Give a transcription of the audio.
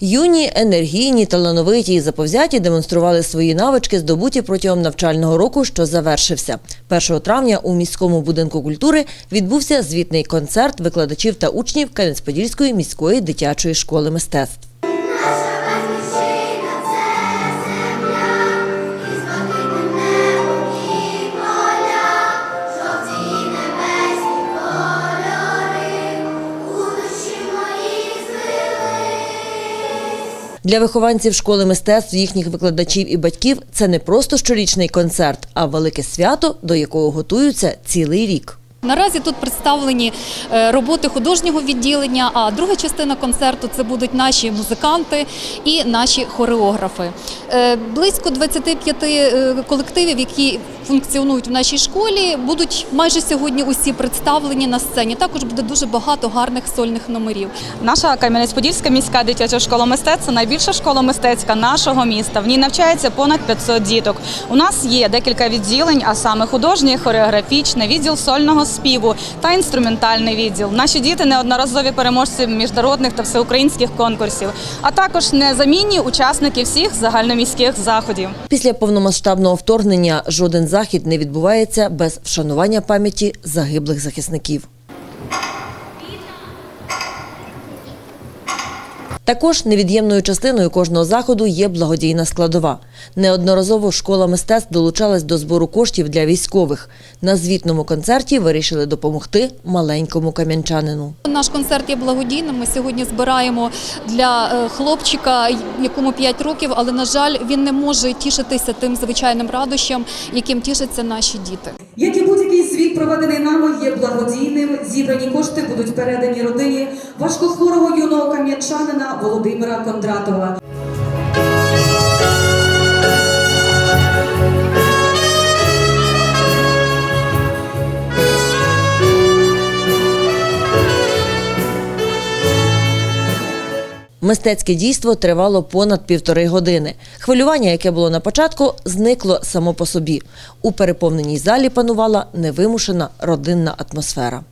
Юні, енергійні, талановиті і заповзяті демонстрували свої навички, здобуті протягом навчального року, що завершився. 1 травня у міському будинку культури відбувся звітний концерт викладачів та учнів Кам'янець-Подільської міської дитячої школи мистецтв. Для вихованців школи мистецтв, їхніх викладачів і батьків це не просто щорічний концерт, а велике свято, до якого готуються цілий рік. Наразі тут представлені е, роботи художнього відділення, а друга частина концерту це будуть наші музиканти і наші хореографи. Е, Близько 25 е, колективів, які функціонують в нашій школі, будуть майже сьогодні усі представлені на сцені. Також буде дуже багато гарних сольних номерів. Наша Кам'янець-Подільська міська дитяча школа мистецтв це найбільша школа мистецька нашого міста. В ній навчається понад 500 діток. У нас є декілька відділень, а саме художнє, хореографічне, відділ сольного співу та інструментальний відділ. Наші діти неодноразові переможці міжнародних та всеукраїнських конкурсів, а також незамінні учасники всіх загальноміських заходів. Після повномасштабного вторгнення жоден захід не відбувається без вшанування пам'яті загиблих захисників. Також невід'ємною частиною кожного заходу є благодійна складова. Неодноразово школа мистецтв долучалась до збору коштів для військових. На звітному концерті вирішили допомогти маленькому кам'янчанину. Наш концерт є благодійним. Ми сьогодні збираємо для е, хлопчика, якому 5 років, але на жаль, він не може тішитися тим звичайним радощам, яким тішаться наші діти. Як і будь-який звіт, проведений нами, є благодійним. Зібрані кошти будуть передані родині важкохворого юного кам'янчанина Володимира Кондратова. Мистецьке дійство тривало понад півтори години. Хвилювання, яке було на початку, зникло само по собі. У переповненій залі панувала невимушена родинна атмосфера.